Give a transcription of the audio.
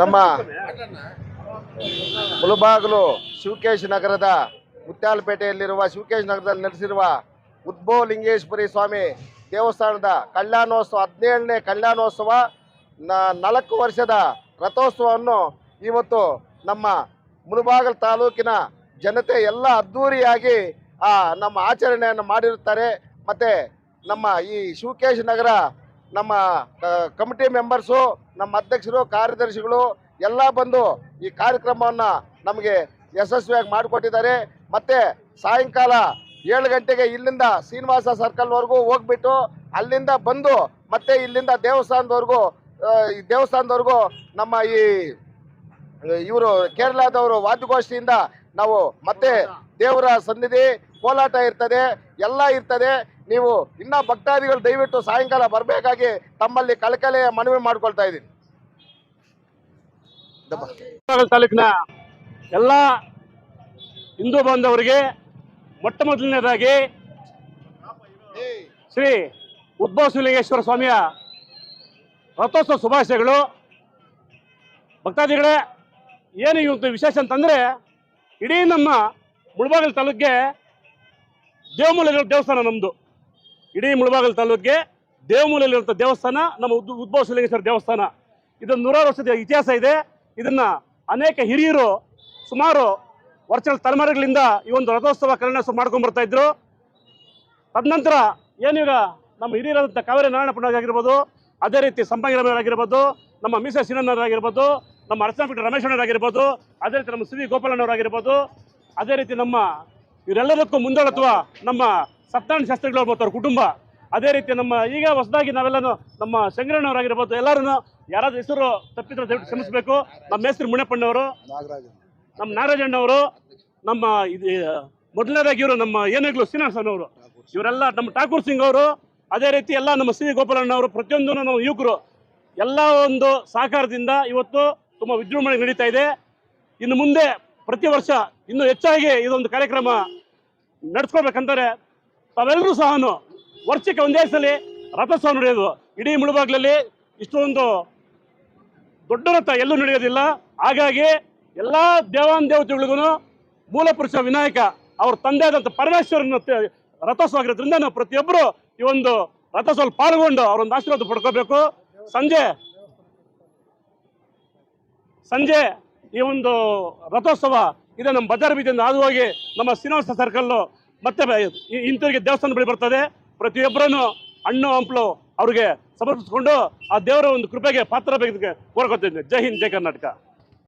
ನಮ್ಮ ಮುಳುಬಾಗಿಲು ಶಿವಕೇಶ್ ನಗರದ ಮುತ್ಯಾಲಪೇಟೆಯಲ್ಲಿರುವ ಶಿವಕೇಶ್ ನಗರದಲ್ಲಿ ನಡೆಸಿರುವ ಉದ್ಭವ ಲಿಂಗೇಶ್ವರಿ ಸ್ವಾಮಿ ದೇವಸ್ಥಾನದ ಕಲ್ಯಾಣೋತ್ಸವ, ಹದಿನೇಳನೇ ಕಲ್ಯಾಣೋತ್ಸವ ನಾಲ್ಕು ವರ್ಷದ ರಥೋತ್ಸವವನ್ನು ಇವತ್ತು ನಮ್ಮ ಮುಳುಬಾಗಲ್ ತಾಲೂಕಿನ ಜನತೆ ಎಲ್ಲ ಅದ್ಧೂರಿಯಾಗಿ ನಮ್ಮ ಆಚರಣೆಯನ್ನು ಮಾಡಿರುತ್ತಾರೆ. ಮತ್ತು ನಮ್ಮ ಈ ಶಿವಕೇಶ್ ನಗರ ನಮ್ಮ ಕಮಿಟಿ ಮೆಂಬರ್ಸು ನಮ್ಮ ಅಧ್ಯಕ್ಷರು, ಕಾರ್ಯದರ್ಶಿಗಳು ಎಲ್ಲ ಬಂದು ಈ ಕಾರ್ಯಕ್ರಮವನ್ನು ನಮಗೆ ಯಶಸ್ವಿಯಾಗಿ ಮಾಡಿಕೊಟ್ಟಿದ್ದಾರೆ. ಮತ್ತು ಸಾಯಂಕಾಲ ಏಳು ಗಂಟೆಗೆ ಇಲ್ಲಿಂದ ಶ್ರೀನಿವಾಸ ಸರ್ಕಲ್ವರೆಗೂ ಹೋಗ್ಬಿಟ್ಟು ಅಲ್ಲಿಂದ ಬಂದು ಮತ್ತೆ ಇಲ್ಲಿಂದ ದೇವಸ್ಥಾನದವರೆಗೂ ಈ ದೇವಸ್ಥಾನದವರೆಗೂ ನಮ್ಮ ಈ, ಇವರು ಕೇರಳದವರು ವಾದ್ಯಗೋಷ್ಠಿಯಿಂದ ನಾವು ಮತ್ತೆ ದೇವರ ಸನ್ನಿಧಿ ಕೋಲಾಟ ಇರ್ತದೆ, ಎಲ್ಲ ಇರ್ತದೆ. ನೀವು ಇನ್ನ ಭಕ್ತಾದಿಗಳು ದಯವಿಟ್ಟು ಸಾಯಂಕಾಲ ಬರಬೇಕಾಗಿ ತಮ್ಮಲ್ಲಿ ಕಳಕಲೆಯ ಮನವಿ ಮಾಡ್ಕೊಳ್ತಾ ಇದ್ದೀನಿ. ತಾಲೂಕಿನ ಎಲ್ಲ ಹಿಂದೂ ಬಾಂಧವರಿಗೆ ಮೊಟ್ಟ ಮೊದಲನೇದಾಗಿ ಶ್ರೀ ಉದ್ಭವ ಶಿವಲಿಂಗೇಶ್ವರ ಸ್ವಾಮಿಯ ರಥೋತ್ಸವ ಶುಭಾಶಯಗಳು. ಭಕ್ತಾದಿಗಳೇ, ಏನು ಇವತ್ತು ವಿಶೇಷ ಅಂತಂದರೆ ಇಡೀ ನಮ್ಮ ಮುಳಬಾಗಿಲು ತಾಲೂಕಿಗೆ ದೇವಮೂಲ ದೇವಸ್ಥಾನ ನಮ್ಮದು ಇಡೀ ಮುಳಬಾಗಲ್ ತಾಲೂಕಿಗೆ ದೇವಮೂಲೆಯಲ್ಲಿರುವಂಥ ದೇವಸ್ಥಾನ, ನಮ್ಮ ಉದ್, ಉದ್ಭವ ಶಿಲಿಂಗೇಶ್ವರ ದೇವಸ್ಥಾನ. ಇದೊಂದು ನೂರಾರು ವರ್ಷದ ಇತಿಹಾಸ ಇದೆ. ಇದನ್ನ ಅನೇಕ ಹಿರಿಯರು ಸುಮಾರು ವರ್ಷಗಳ ತಲೆಮಾರುಗಳಿಂದ ಈ ಒಂದು ರಥೋತ್ಸವ ಕಲ್ಯಾಣೋತ್ಸವ ಮಾಡ್ಕೊಂಡು ಬರ್ತಾ ಇದ್ರು. ತದನಂತರ ಏನೀಗ ನಮ್ಮ ಹಿರಿಯರಾದಂಥ ಕಾವೇರಿ ನಾರಾಯಣಪ್ಪನಾಗಿರ್ಬೋದು ಅದೇ ರೀತಿ ಸಂಪಂಗಿರಮ್ಮರಾಗಿರ್ಬೋದು ನಮ್ಮ ಮೀಸ ಸಿನಣ್ಣವರಾಗಿರ್ಬೋದು ನಮ್ಮ ಅರ್ಚನಾಪೀಠ ರಮೇಶಣ್ಣವರಾಗಿರ್ಬೋದು ಅದೇ ರೀತಿ ನಮ್ಮ ಸಿ ವಿ ಗೋಪಾಲಣ್ಣವರಾಗಿರ್ಬೋದು ಅದೇ ರೀತಿ ನಮ್ಮ ಇವರೆಲ್ಲದಕ್ಕೂ ಮುಂದಾಳತ್ವ ನಮ್ಮ ಸಪ್ತಾಣ ಶಾಸ್ತ್ರಿಗಳು ಮತ್ತು ಅವ್ರ ಕುಟುಂಬ. ಅದೇ ರೀತಿ ನಮ್ಮ ಈಗ ಹೊಸದಾಗಿ ನಾವೆಲ್ಲನೂ ನಮ್ಮ ಶಂಕರಣ್ಣವರಾಗಿರ್ಬೋದು ಎಲ್ಲರೂ ಯಾರಾದ್ರೂ ಹೆಸರು ತಪ್ಪಿದ್ರೆ ದಯವಿಟ್ಟು ಕ್ಷಮಿಸಬೇಕು. ನಮ್ಮ ಹೆಸರು ಮುಣಪ್ಪಣ್ಣವರು ನಮ್ಮ ನಾಗರಾಜಣ್ಣವರು ನಮ್ಮ ಇದು, ಮೊದಲನೇದಾಗಿ ಇವರು ನಮ್ಮ ಏನಾಗ್ಲು ಶ್ರೀನಿವಾಸನ್ ಅವರು ಇವರೆಲ್ಲ ನಮ್ಮ ಠಾಕೂರ್ ಸಿಂಗ್ ಅವರು, ಅದೇ ರೀತಿ ಎಲ್ಲ ನಮ್ಮ ಸಿ ಗೋಪಾಲಣ್ಣ ಗೋಪಾಲಣ್ಣವರು ಪ್ರತಿಯೊಂದು ನಮ್ಮ ಯುವಕರು, ಎಲ್ಲ ಒಂದು ಸಹಕಾರದಿಂದ ಇವತ್ತು ತುಂಬ ವಿಜೃಂಭಣೆ ನಡೀತಾ ಇದೆ. ಇನ್ನು ಮುಂದೆ ಪ್ರತಿ ವರ್ಷ ಇನ್ನೂ ಹೆಚ್ಚಾಗಿ ಇದೊಂದು ಕಾರ್ಯಕ್ರಮ ನಡೆಸ್ಕೊಳ್ಬೇಕಂತಾರೆ ತಾವೆಲ್ಲರೂ ಸಹ ವರ್ಷಕ್ಕೆ ಒಂದೇ ಸಲ ರಥೋತ್ಸವ ನಡೆಯೋದು. ಇಡೀ ಮುಳುಬಾಗ್ಲಲ್ಲಿ ಇಷ್ಟೊಂದು ದೊಡ್ಡ ರಥ ಎಲ್ಲೂ ನಡೆಯೋದಿಲ್ಲ. ಹಾಗಾಗಿ ಎಲ್ಲ ದೇವಾನ್ ದೇವತೆಗಳಿಗೂ ಮೂಲ ಪುರುಷ ವಿನಾಯಕ ಅವ್ರ ತಂದೆ ಆದಂಥ ಪರಮೇಶ್ವರನ ರಥೋತ್ಸವ ಆಗಿರೋದ್ರಿಂದ ನಾವು ಪ್ರತಿಯೊಬ್ಬರು ಈ ಒಂದು ರಥೋತ್ಸವ ಪಾಲ್ಗೊಂಡು ಅವರೊಂದು ಆಶೀರ್ವಾದ ಪಡ್ಕೋಬೇಕು. ಸಂಜೆ ಸಂಜೆ ಈ ಒಂದು ರಥೋತ್ಸವ ಇದೆ, ನಮ್ಮ ಬಜಾರ್ ಬೀದಿಯಿಂದ ಹಾದು ಹೋಗಿ ನಮ್ಮ ಶ್ರೀನಿವಾಸ ಸರ್ಕಲ್ಲು ಮತ್ತೆ ಹಿಂತಿರುಗಿ ದೇವಸ್ಥಾನ ಬಳಿ ಬರ್ತದೆ. ಪ್ರತಿಯೊಬ್ಬರನ್ನು ಹಣ್ಣು ಹಂಪಲು ಅವ್ರಿಗೆ ಸಮರ್ಪಿಸಿಕೊಂಡು ಆ ದೇವರ ಒಂದು ಕೃಪೆಗೆ ಪಾತ್ರ ಬೇಕು ಕೋರ್ಕೊತಿದ್ದೆ ಜೈ ಹಿಂದ್, ಜೈ ಕರ್ನಾಟಕ.